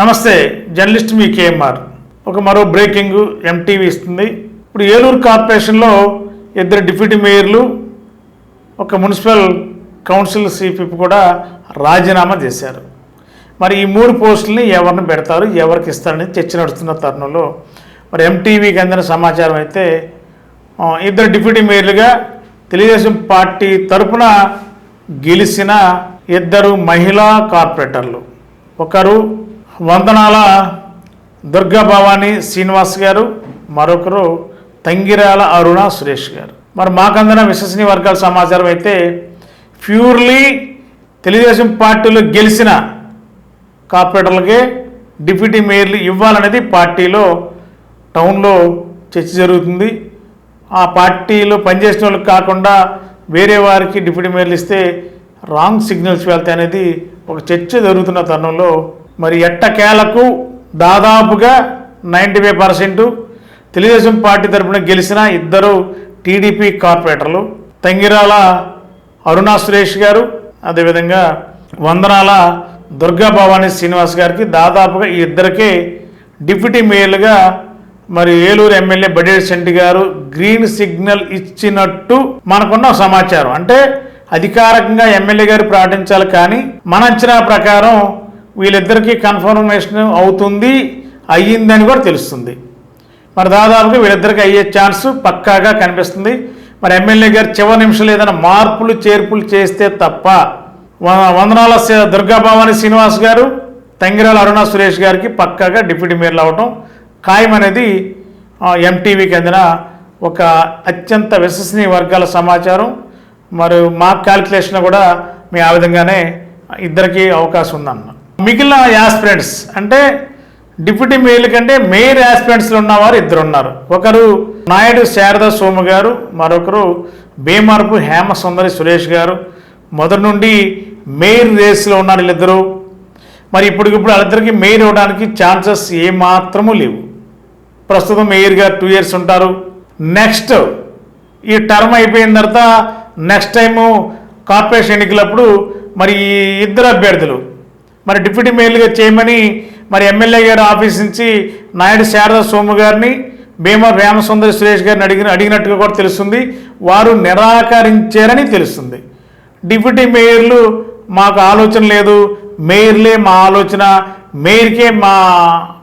నమస్తే జర్నలిస్ట్ మీ కేఎంఆర్. ఒక మరో బ్రేకింగ్ ఎంటీవీ ఇస్తుంది. ఇప్పుడు ఏలూరు కార్పొరేషన్లో ఇద్దరు డిప్యూటీ మేయర్లు ఒక మున్సిపల్ కౌన్సిల్ సిపిప్ కూడా రాజీనామా చేశారు. మరి ఈ మూడు పోస్టుల్ని ఎవరిని పెడతారు ఎవరికి ఇస్తారని చర్చ నడుస్తున్న తరుణంలో మరి ఎంటీవీకి అందిన సమాచారం అయితే ఇద్దరు డిప్యూటీ మేయర్లుగా తెలుగుదేశం పార్టీ తరపున గెలిచిన ఇద్దరు మహిళా కార్పొరేటర్లు. ఒకరు వందనాల దుర్గా భవాని శ్రీనివాస్ గారు మరొకరు తంగిరాల అరుణ సురేష్ గారు. మరి మాకందన విశ్వసనీయ వర్గాల సమాచారం అయితే ప్యూర్లీ తెలుగుదేశం పార్టీలో గెలిచిన కార్పొరేటర్లకే డిప్యూటీ మేయర్లు ఇవ్వాలనేది పార్టీలో టౌన్లో చర్చ జరుగుతుంది. ఆ పార్టీలో పనిచేసిన వాళ్ళకి కాకుండా వేరే వారికి డిప్యూటీ మేయర్లు ఇస్తే రాంగ్ సిగ్నల్స్ వెళ్తాయి అనేది ఒక చర్చ జరుగుతున్న తరుణంలో మరి ఎట్టకేలకు దాదాపుగా ninety five percent Telugu Desam party తరపున గెలిచిన ఇద్దరు టీడీపీ కార్పొరేటర్లు తంగిరాల అరుణా సురేష్ గారు అదేవిధంగా వందనాల దుర్గా భవానీ శ్రీనివాస్ గారికి దాదాపుగా ఈ ఇద్దరికే డిప్యూటీ మేయర్లుగా మరి ఏలూరు ఎమ్మెల్యే బడేడి శెట్టి గారు గ్రీన్ సిగ్నల్ ఇచ్చినట్టు మనకున్న సమాచారం. అంటే అధికారికంగా ఎమ్మెల్యే గారు ప్రకటించాలి కానీ మన అంచనా ప్రకారం వీళ్ళిద్దరికీ కన్ఫర్మేషన్ అవుతుంది అయ్యిందని కూడా తెలుస్తుంది. మరి దాదాపుగా వీళ్ళిద్దరికి అయ్యే ఛాన్స్ పక్కాగా కనిపిస్తుంది. మరి ఎమ్మెల్యే గారు చివరి నిమిషంలో ఏదైనా మార్పులు చేర్పులు చేస్తే తప్ప వ- వందనాల దుర్గాభవాని శ్రీనివాస్ గారు తంగిరాల అరుణ సురేష్ గారికి పక్కాగా డిప్యూటీ మేయర్లు అవ్వటం ఖాయం అనేది ఎంటీవీకి అందిన ఒక అత్యంత విశ్వసనీయ వర్గాల సమాచారం. మరి మా క్యాల్కులేషన్ కూడా మీ ఆ విధంగానే ఇద్దరికీ అవకాశం ఉందన్న మిగిలిన యాస్పిరెంట్స్ అంటే డిప్యూటీ మేయర్ కంటే మేయర్ యాస్పిరెంట్స్లో ఉన్నవారు ఇద్దరు ఉన్నారు ఒకరు నాయుడు శారదా సోము గారు మరొకరు భీమర్పు హేమ సుందరి సురేష్ గారు. మొదటి నుండి మేయర్ రేస్లో ఉన్నారు వీళ్ళిద్దరూ. మరి ఇప్పటికిప్పుడు వాళ్ళిద్దరికి మేయర్ ఇవ్వడానికి ఛాన్సెస్ ఏమాత్రము లేవు. ప్రస్తుతం మేయర్ గారు టూ ఇయర్స్ ఉంటారు. నెక్స్ట్ ఈ టర్మ్ అయిపోయిన తర్వాత నెక్స్ట్ టైము కార్పొరేషన్ ఎన్నికలప్పుడు మరి ఇద్దరు అభ్యర్థులు మరి డిప్యూటీ మేయర్గా చేయమని మరి ఎమ్మెల్యే గారి ఆఫీస్ నుంచి నాయుడు శారదా సోము గారిని భీమా రామసుందరి సురేష్ గారిని అడిగిన అడిగినట్టుగా కూడా తెలుస్తుంది. వారు నిరాకరించారని తెలుస్తుంది. డిప్యూటీ మేయర్లు మాకు ఆలోచన లేదు. మేయర్లే మా ఆలోచన. మేయర్కే మా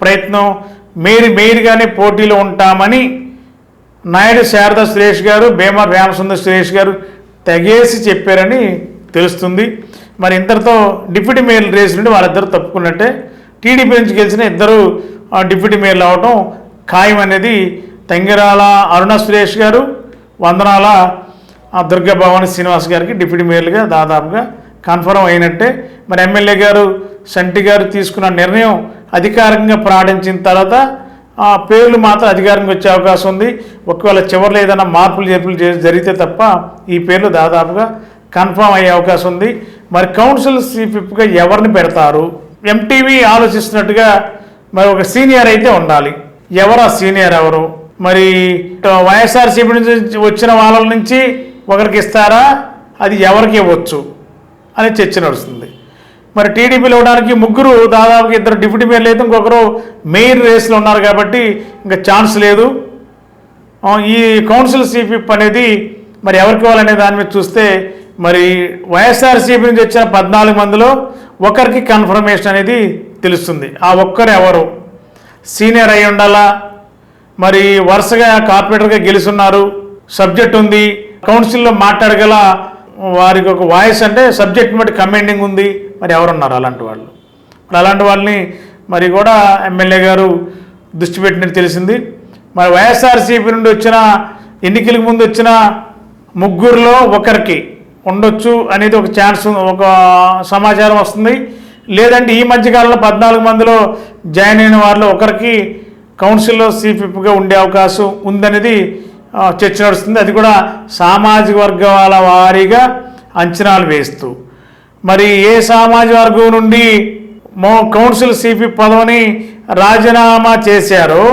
ప్రయత్నం. మేయర్ మేయర్గానే పోటీలో ఉంటామని నాయుడు శారద సురేష్ గారు భీమా రామసుందర్ సురేష్ గారు తెగేసి చెప్పారని తెలుస్తుంది. మరి ఇంతటితో డిప్యూటీ మేయర్ రేస్ నుండి వాళ్ళిద్దరు తప్పుకున్నట్టే టీడీపీ నుంచి గెలిచిన ఇద్దరు డిప్యూటీ మేయర్లు అవడం ఖాయం అనేది తంగిరాల అరుణ సురేష్ గారు వందనాల దుర్గా భవాని శ్రీనివాస్ గారికి డిప్యూటీ మేయర్లుగా దాదాపుగా కన్ఫర్మ్ అయినట్టే. మరి ఎమ్మెల్యే గారు సంటి గారు తీసుకున్న నిర్ణయం అధికారికంగా ప్రకటించిన తర్వాత ఆ పేర్లు మాత్రం అధికారంగా వచ్చే అవకాశం ఉంది. ఒకవేళ చివరిలో ఏదైనా మార్పులు చేర్పులు జరిగితే తప్ప ఈ పేర్లు దాదాపుగా కన్ఫర్మ్ అయ్యే అవకాశం ఉంది. మరి కౌన్సిల్ చీఫ్గా ఎవరిని పెడతారు? ఎంటీవీ ఆలోచిస్తున్నట్టుగా మరి ఒక సీనియర్ అయితే ఉండాలి. ఎవరు ఆ సీనియర్ ఎవరు? మరి వైఎస్ఆర్సీపీ నుంచి వచ్చిన వాళ్ళ నుంచి ఒకరికి ఇస్తారా? అది ఎవరికి ఇవ్వచ్చు? అని చర్చ నడుస్తుంది. మరి టీడీపీలో ఇవ్వడానికి ముగ్గురు దాదాపుగా ఇద్దరు డిప్యూటీ మేయర్ లేదు ఇంకొకరు మెయిన్ రేస్లో ఉన్నారు కాబట్టి ఇంకా ఛాన్స్ లేదు. ఈ కౌన్సిల్ సీపీ అనేది మరి ఎవరికి ఇవ్వాలనే దాని మీద చూస్తే మరి వైఎస్ఆర్సీపీ నుంచి వచ్చిన పద్నాలుగు మందిలో ఒకరికి కన్ఫర్మేషన్ అనేది తెలుస్తుంది. ఆ ఒక్కరు ఎవరు? సీనియర్ అయి ఉండాలా? మరి వరుసగా కార్పొరేటర్గా గెలుస్తున్నారు సబ్జెక్ట్ ఉంది. కౌన్సిల్లో మాట్లాడగల వారికి ఒక వాయిస్ అంటే సబ్జెక్ట్ బట్టి కమెండింగ్ ఉంది. మరి ఎవరున్నారు అలాంటి వాళ్ళు? మరి అలాంటి వాళ్ళని మరి కూడా ఎమ్మెల్యే గారు దృష్టి పెట్టినట్టు తెలిసింది. మరి వైఎస్ఆర్సీపీ నుండి వచ్చిన ఎన్నికలకు ముందు వచ్చిన ముగ్గురులో ఒకరికి ఉండొచ్చు అనేది ఒక ఛాన్స్ ఒక సమాచారం వస్తుంది. లేదంటే ఈ మధ్యకాలంలో పద్నాలుగు మందిలో జాయిన్ అయిన వారిలో ఒకరికి కౌన్సిల్లో సిపిప్గా ఉండే అవకాశం ఉందనేది చర్చ నడుస్తుంది. అది కూడా సామాజిక వర్గాల వారీగా అంచనాలు వేస్తూ. మరి ఏ సామాజిక వర్గం నుండి మో కౌన్సిల్ సిపి పదవిని రాజీనామా చేశారో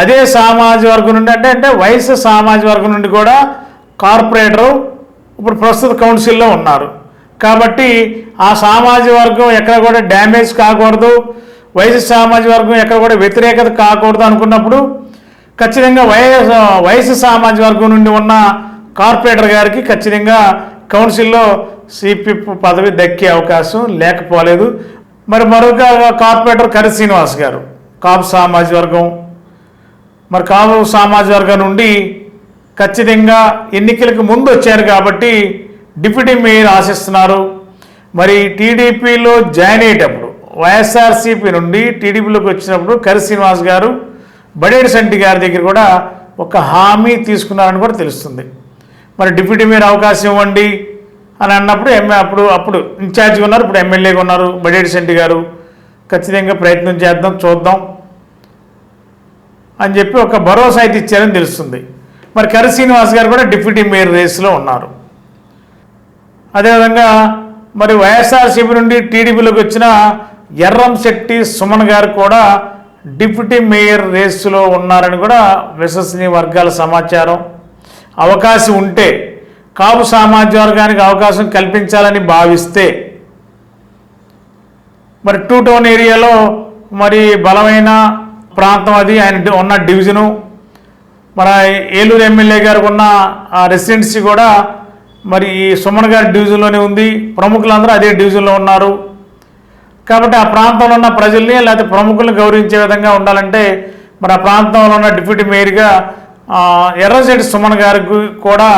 అదే సామాజిక వర్గం నుండి అంటే అంటే వయసు సామాజిక వర్గం నుండి కూడా కార్పొరేటరు ఇప్పుడు ప్రస్తుత కౌన్సిల్లో ఉన్నారు. కాబట్టి ఆ సామాజిక వర్గం ఎక్కడ కూడా డ్యామేజ్ కాకూడదు. వయసు సామాజిక వర్గం ఎక్కడ కూడా వ్యతిరేకత కాకూడదు అనుకున్నప్పుడు ఖచ్చితంగా వైఎస్ వయసు సామాజిక వర్గం నుండి ఉన్న కార్పొరేటర్ గారికి ఖచ్చితంగా కౌన్సిల్లో సిపి పదవి దక్కే అవకాశం లేకపోలేదు. మరి మరొక కార్పొరేటర్ కరి శ్రీనివాస్ గారు కాపు సామాజిక వర్గం. మరి కాపు సామాజిక వర్గం నుండి ఖచ్చితంగా ఎన్నికలకు ముందు వచ్చారు కాబట్టి డిప్యూటీ మేయర్ ఆశిస్తున్నారు. మరి టీడీపీలో జాయిన్ అయ్యేటప్పుడు వైఎస్ఆర్సీపీ నుండి టీడీపీలోకి వచ్చినప్పుడు కరి శ్రీనివాస్ గారు బడేడి సంటి గారి దగ్గర కూడా ఒక హామీ తీసుకున్నారని కూడా తెలుస్తుంది. మరి డిప్యూటీ మేయర్ అవకాశం ఇవ్వండి అని అన్నప్పుడు ఎంఏ అప్పుడు అప్పుడు ఇన్ఛార్జ్గా ఉన్నారు ఇప్పుడు ఎమ్మెల్యేగా ఉన్నారు బడేడి సెంటి గారు. ఖచ్చితంగా ప్రయత్నం చేద్దాం చూద్దాం అని చెప్పి ఒక భరోసా అయితే ఇచ్చారని తెలుస్తుంది. మరి కరి శ్రీనివాస్ గారు కూడా డిప్యూటీ మేయర్ రేస్లో ఉన్నారు. అదేవిధంగా మరి వైఎస్ఆర్సీపీ నుండి టీడీపీలోకి వచ్చిన ఎర్రంశెట్టి సుమన్ గారు కూడా డిప్యూటీ మేయర్ రేసులో ఉన్నారని కూడా విశ్వసనీయ వర్గాల సమాచారం. అవకాశం ఉంటే కాపు సామాజిక వర్గానికి అవకాశం కల్పించాలని భావిస్తే మరి టూ టౌన్ ఏరియాలో మరి బలమైన ప్రాంతం అది ఆయన ఉన్న డివిజను మన ఏలూరు ఎమ్మెల్యే గారికి ఉన్న ఆ రెసిడెన్సీ కూడా మరి ఈ సుమన్ గారి డివిజన్లోనే ఉంది. ప్రముఖులందరూ అదే డివిజన్లో ఉన్నారు. కాబట్టి ఆ ప్రాంతంలో ఉన్న ప్రజల్ని లేకపోతే ప్రముఖుల్ని గౌరవించే విధంగా ఉండాలంటే మరి ఆ ప్రాంతంలో ఉన్న డిప్యూటీ మేయర్గా ఎర్రశెట్టి సుమన్ గారికి కూడా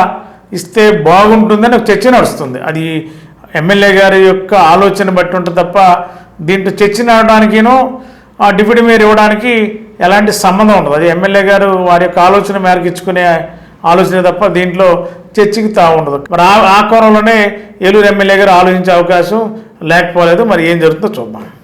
ఇస్తే బాగుంటుందని ఒక చర్చ నడుస్తుంది. అది ఎమ్మెల్యే గారి యొక్క ఆలోచన బట్టి ఉంటుంది తప్ప దీంట్లో చర్చ నడడానికినో ఆ డిప్యూటీ మేయర్ ఇవ్వడానికి ఎలాంటి సంబంధం ఉండదు. అది ఎమ్మెల్యే గారు వారి యొక్క ఆలోచన మేరకు ఇచ్చుకునే ఆలోచన తప్ప దీంట్లో చర్చకి తా ఉండదు. మరి ఆ కోణంలోనే ఏలూరు ఎమ్మెల్యే గారు ఆలోచించే అవకాశం లేకపోలేదు. మరి ఏం జరుగుతుందో చూద్దాం.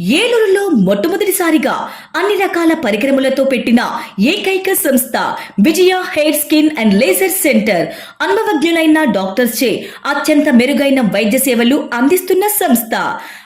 ఏలూరులో మొట్టమొదటిసారిగా అన్ని రకాల పరికరములతో పెట్టిన ఏకైక సంస్థ Vijaya hair skin and laser centre. అనుభవజ్ఞులైన డాక్టర్స్ చే అత్యంత మెరుగైన వైద్య సేవలు అందిస్తున్న సంస్థ.